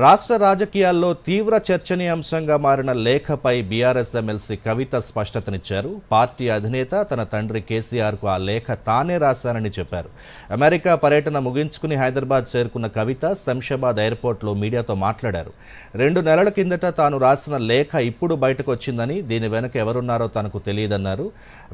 రాష్ట్ర రాజకీయాల్లో తీవ్ర చర్చనీయాంశంగా మారిన లేఖపై బీఆర్ఎస్ ఎమ్మెల్సీ కవిత స్పష్టతనిచ్చారు. పార్టీ అధినేత తన తండ్రి కేసీఆర్కు ఆ లేఖ తానే రాశానని చెప్పారు. అమెరికా పర్యటన ముగించుకుని హైదరాబాద్ చేరుకున్న కవిత శంషాబాద్ ఎయిర్పోర్ట్లో మీడియాతో మాట్లాడారు. రెండు నెలల కిందట తాను రాసిన లేఖ ఇప్పుడు బయటకు వచ్చిందని దీని వెనక ఎవరున్నారో తనకు తెలియదన్నారు.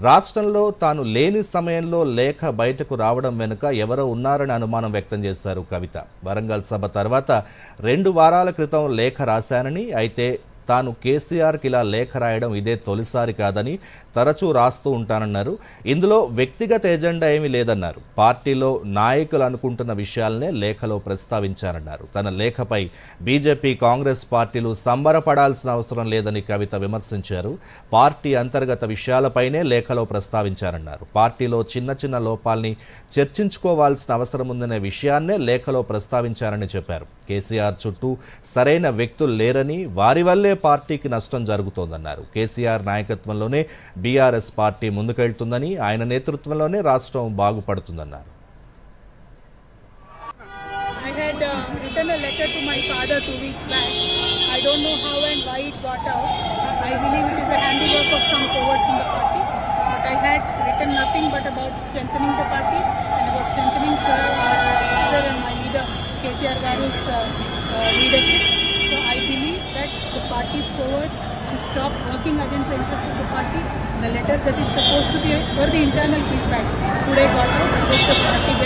రాష్ట్రంలో తాను లేని సమయంలో లేఖ బయటకు రావడం వెనుక ఎవరో ఉన్నారని అనుమానం వ్యక్తం చేశారు కవిత. వరంగల్ సభ తర్వాత రెండు వారాల క్రితం లేఖ రాశానని అయితే తాను కేసీఆర్కి ఇలా లేఖ రాయడం ఇదే తొలిసారి కాదని తరచూ రాస్తూ ఉంటానన్నారు. ఇందులో వ్యక్తిగత ఎజెండా ఏమీ లేదన్నారు. పార్టీలో నాయకులు అనుకుంటున్న విషయాలనే లేఖలో ప్రస్తావించారన్నారు. తన లేఖపై బీజేపీ కాంగ్రెస్ పార్టీలు సంబరపడాల్సిన అవసరం లేదని కవిత విమర్శించారు. పార్టీ అంతర్గత విషయాలపైనే లేఖలో ప్రస్తావించారన్నారు. పార్టీలో చిన్న చిన్న లోపాల్ని చర్చించుకోవాల్సిన అవసరం ఉందనే విషయాన్నే లేఖలో ప్రస్తావించారని చెప్పారు. కేసీఆర్ చుట్టూ సరైన వ్యక్తులు లేరని వారి వల్లే పార్టీకి నష్టం జరుగుతోందన్నారు. కేసీఆర్ నాయకత్వంలోనే బీఆర్ఎస్ పార్టీ ముందుకెళ్తుందని ఆయన నేతృత్వంలోనే రాష్ట్రం బాగుపడుతుందన్నారు. I had about strengthening the party. Leadership. So I believe that the party's cowards should stop working against the interest of the party. The letter that is supposed to be for the internal feedback today got out. The party